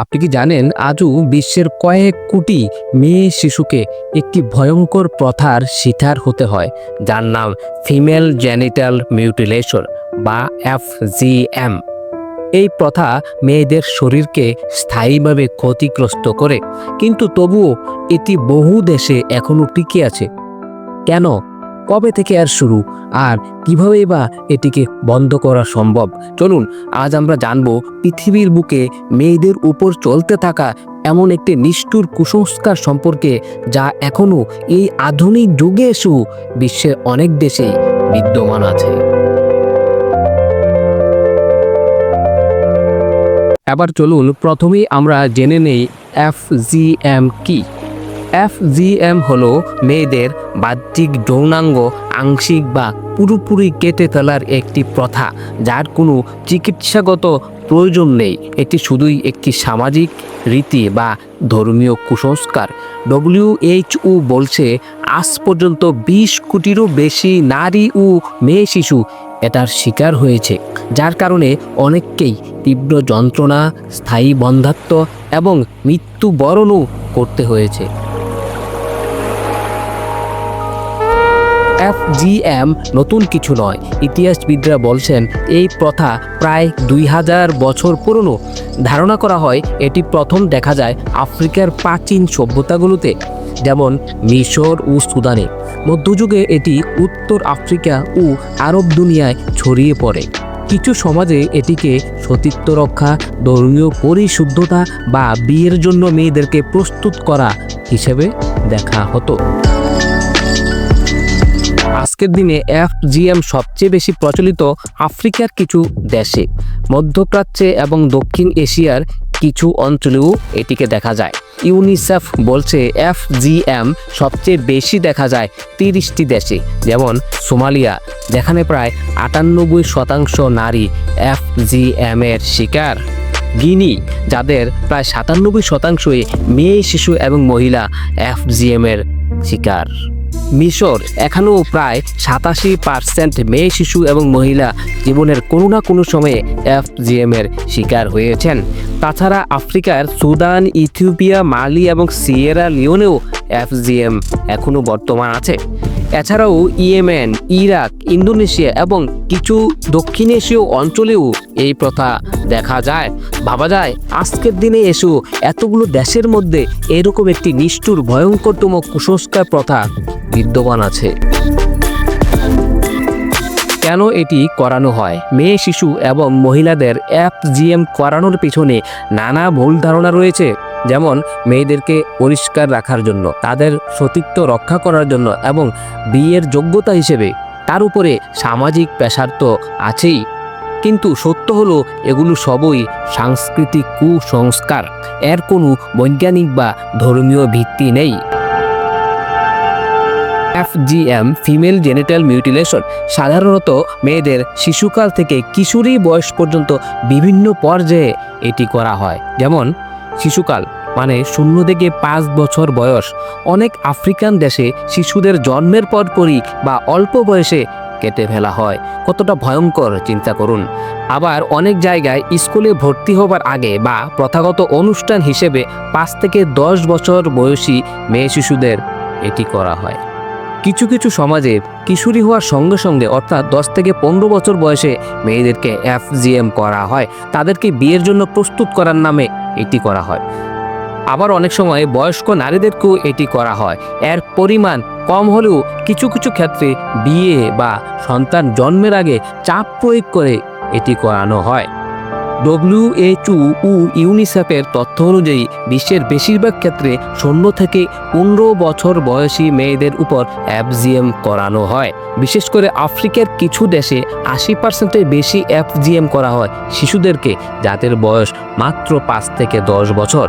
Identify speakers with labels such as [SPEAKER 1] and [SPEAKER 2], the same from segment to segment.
[SPEAKER 1] আপনি কি জানেন, আজও বিশ্বের কয়েক কোটি মেয়ে শিশুকে একটি ভয়ঙ্কর প্রথার শিকার হতে হয়, যার নাম ফিমেল জেনিটাল মিউটিলেশন বা এফজিএম এই প্রথা মেয়েদের শরীরকে স্থায়ীভাবে ক্ষতিগ্রস্ত করে, কিন্তু তবুও এটি বহু দেশে এখনও টিকে আছে। কেন? কবে থেকে আর শুরু? আর কিভাবেই বা এটিকে বন্ধ করা সম্ভব? চলুন, আজ আমরা জানব পৃথিবীর বুকে মেয়েদের উপর চলতে থাকা এমন একটি নিষ্ঠুর কুসংস্কার সম্পর্কে যা এখনও এই আধুনিক যুগে এসেও বিশ্বের অনেক দেশেই বিদ্যমান আছে। এবার চলুন, প্রথমেই আমরা জেনে নেই এফ জি এম কি। এফজিএম হলো মেয়েদের বাহ্যিক যৌনাঙ্গ, আংশিক বা পুরোপুরি কেটে ফেলার একটি প্রথা, যার কোনো চিকিৎসাগত প্রয়োজন নেই। এটি শুধুই একটি সামাজিক রীতি বা ধর্মীয় কুসংস্কার। ডব্লিউএইচও বলছে, আজ পর্যন্ত বিশ কোটিরও বেশি নারী ও মেয়ে শিশু এটার শিকার হয়েছে, যার কারণে অনেককেই তীব্র যন্ত্রণা, স্থায়ী বন্ধাত্ম এবং মৃত্যুবরণও করতে হয়েছে। এফজিএম নতুন কিছু নয়। ইতিহাসবিদরা বলছেন, এই প্রথা প্রায় দুই হাজার বছর পুরনো। ধারণা করা হয়, এটি প্রথম দেখা যায় আফ্রিকার প্রাচীন সভ্যতাগুলোতে, যেমন মিশর ও সুদানে। মধ্যযুগে এটি উত্তর আফ্রিকা ও আরব দুনিয়ায় ছড়িয়ে পড়ে। কিছু সমাজে এটিকে সতীত্ব রক্ষা, ধর্মীয় পরিশুদ্ধতা বা বিয়ের জন্য মেয়েদেরকে প্রস্তুত করা হিসেবে দেখা হতো। আজকের দিনে এফজিএম সবচেয়ে বেশি প্রচলিত আফ্রিকার কিছু দেশে, মধ্যপ্রাচ্যে এবং দক্ষিণ এশিয়ার কিছু অঞ্চলেও এটিকে দেখা যায়। ইউনিসেফ বলছে এফজিএম সবচেয়ে বেশি দেখা যায় তিরিশটি দেশে, যেমন সোমালিয়া, যেখানে প্রায় আটানব্বই শতাংশ নারী এফজিএম এর শিকার। গিনি, যাদের প্রায় সাতানব্বই শতাংশই মেয়ে, শিশু এবং মহিলা এফজিএম এর শিকার। মিশর, এখনও প্রায় সাতাশি পার্সেন্ট মেয়ে, শিশু এবং মহিলা জীবনের কোনো না কোনো সময়ে এফজিএমের শিকার হয়েছেন। তাছাড়া আফ্রিকার সুদান, ইথিওপিয়া, মালি এবং সিয়েরা লিওনেও এফজিএম এখনও বর্তমান আছে। এছাড়াও ইয়েমেন, ইরাক, ইন্দোনেশিয়া এবং কিছু দক্ষিণ এশীয় অঞ্চলেও এই প্রথা দেখা যায়। ভাবা যায়, আজকের দিনে এসেও এতগুলো দেশের মধ্যে এরকম একটি নিষ্ঠুর, ভয়ঙ্করতম কুসংস্কার প্রথা বিদ্যমান আছে। কেন এটি করানো হয়? মেয়ে, শিশু এবং মহিলাদের এফজিএম করানোর পিছনে নানা ভুল ধারণা রয়েছে। যেমন মেয়েদেরকে পরিষ্কার রাখার জন্য, তাদের সতীত্ব রক্ষা করার জন্য এবং বিয়ের যোগ্যতা হিসেবে। তার উপরে সামাজিক পেশার তো আছেই। কিন্তু সত্য হলো, এগুলো সবই সাংস্কৃতিক কুসংস্কার। এর কোনো বৈজ্ঞানিক বা ধর্মীয় ভিত্তি নেই। এফজিএম ফিমেল জেনিটাল মিউটিলেশন, সাধারণত মেয়েদের শিশুকাল থেকে কিশোরী বয়স পর্যন্ত বিভিন্ন পর্যায়ে এটি করা হয়। যেমন শিশুকাল মানে শূন্য থেকে পাঁচ বছর বয়স। অনেক আফ্রিকান দেশে শিশুদের জন্মের পরপরই বা অল্প বয়সে কেটে ফেলা হয়। কতটা ভয়ঙ্কর, চিন্তা করুন। আবার অনেক জায়গায় স্কুলে ভর্তি হবার আগে বা প্রথাগত অনুষ্ঠান হিসেবে পাঁচ থেকে দশ বছর বয়সী মেয়ে শিশুদের এটি করা হয়। কিছু কিছু সমাজে কিশোরী হওয়ার সঙ্গে সঙ্গে অর্থাৎ দশ থেকে পনেরো বছর বয়সে মেয়েদেরকে এফজিএম করা হয়। তাদেরকে বিয়ের জন্য প্রস্তুত করার নামে এটি করা হয়। আবার অনেক সময় বয়স্ক নারীদেরকেও এটি করা হয়। এর পরিমাণ কম হলেও কিছু কিছু ক্ষেত্রে বিয়ে বা সন্তান জন্মের আগে চাপ প্রয়োগ করে এটি করানো হয়। ডব্লিউএইচও ও ইউনিসেফের তথ্য অনুযায়ী, বিশ্বের বেশিরভাগ ক্ষেত্রে শূন্য থেকে পনেরো বছর বয়সী মেয়েদের উপর এফজিএম করানো হয়। বিশেষ করে আফ্রিকার কিছু দেশে আশি পার্সেন্টের বেশি এফজিএম করা হয় শিশুদেরকে, যাদের বয়স মাত্র পাঁচ থেকে দশ বছর।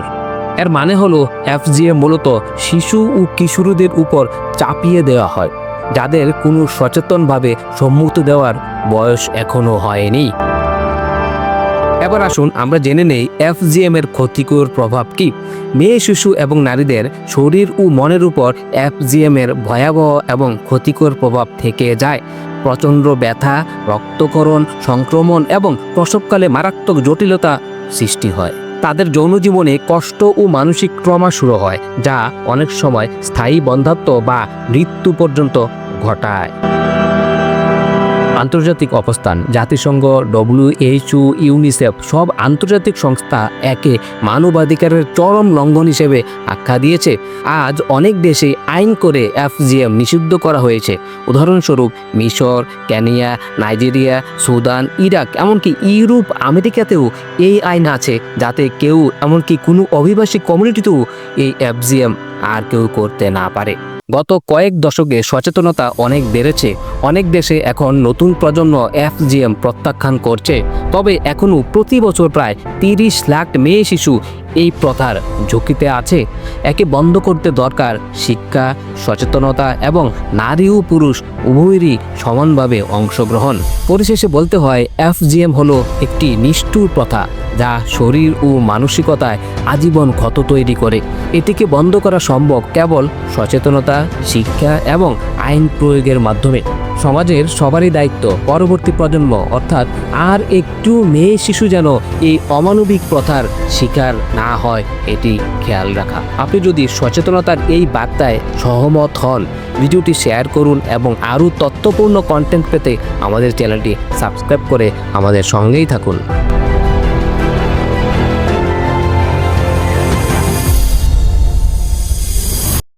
[SPEAKER 1] এর মানে হলো এফজিএম মূলত শিশু ও কিশোরীদের উপর চাপিয়ে দেওয়া হয়, যাদের কোনো সচেতনভাবে সম্মুখ দেওয়ার বয়স এখনও হয়নি। এবার আসুন আমরা জেনে নেই এফজিএম এর ক্ষতিকর প্রভাব কি। মেয়ে, শিশু এবং নারীদের শরীর ও মনের উপর এফজিএম এর ভয়াবহ এবং ক্ষতিকর প্রভাব থেকে যায়। প্রচণ্ড ব্যথা রক্তকরণ সংক্রমণ এবং প্রসবকালে মারাত্মক জটিলতা সৃষ্টি হয়। তাদের যৌন জীবনে কষ্ট ও মানসিক ট্রমা শুরু হয়, যা অনেক সময় স্থায়ী বন্ধাত্ম বা মৃত্যু পর্যন্ত ঘটায়। আন্তর্জাতিক অবস্থান, জাতিসংঘ ডব্লিউএইচও ইউনিসেফ সব আন্তর্জাতিক সংস্থা একে মানবাধিকারের চরম লঙ্ঘন হিসেবে আখ্যা দিয়েছে। আজ অনেক দেশে আইন করে এফজিএম নিষিদ্ধ করা হয়েছে। উদাহরণস্বরূপ মিশর, কেনিয়া, নাইজেরিয়া, সুদান, ইরাক এমনকি ইউরোপ, আমেরিকাতেও এই আইন আছে যাতে কেউ, এমনকি কোনো অভিবাসী কমিউনিটিতেও এই এফজিএম আর কেউ করতে না পারে। গত কয়েক দশকে সচেতনতা অনেক বেড়েছে। অনেক দেশে এখন নতুন প্রজন্ম এফজিএম প্রত্যাখ্যান করছে। তবে এখনও প্রতি বছর প্রায় তিরিশ লাখ মেয়ে শিশু এই প্রথার ঝুঁকিতে আছে একে বন্ধ করতে দরকার শিক্ষা, সচেতনতা এবং নারী ও পুরুষ উভয়েরই সমানভাবে অংশগ্রহণ। পরিশেষে বলতে হয়, এফজিএম হলো একটি নিষ্ঠুর প্রথা যা শরীর ও মানসিকতায় আজীবন ক্ষত তৈরি করে। এটিকে বন্ধ করা সম্ভব কেবল সচেতনতা, শিক্ষা এবং আইন প্রয়োগের মাধ্যমে। সমাজের সবারই দায়িত্ব পরবর্তী প্রজন্ম, অর্থাৎ আর একটু মেয়ে শিশু যেন এই অমানবিক প্রথার শিকার না হয়, এটি খেয়াল রাখা। আপনি যদি সচেতনতার এই বার্তায় সহমত হন, ভিডিওটি শেয়ার করুন এবং আরও তথ্যপূর্ণ কন্টেন্ট পেতে আমাদের চ্যানেলটি সাবস্ক্রাইব করে আমাদের সঙ্গেই থাকুন।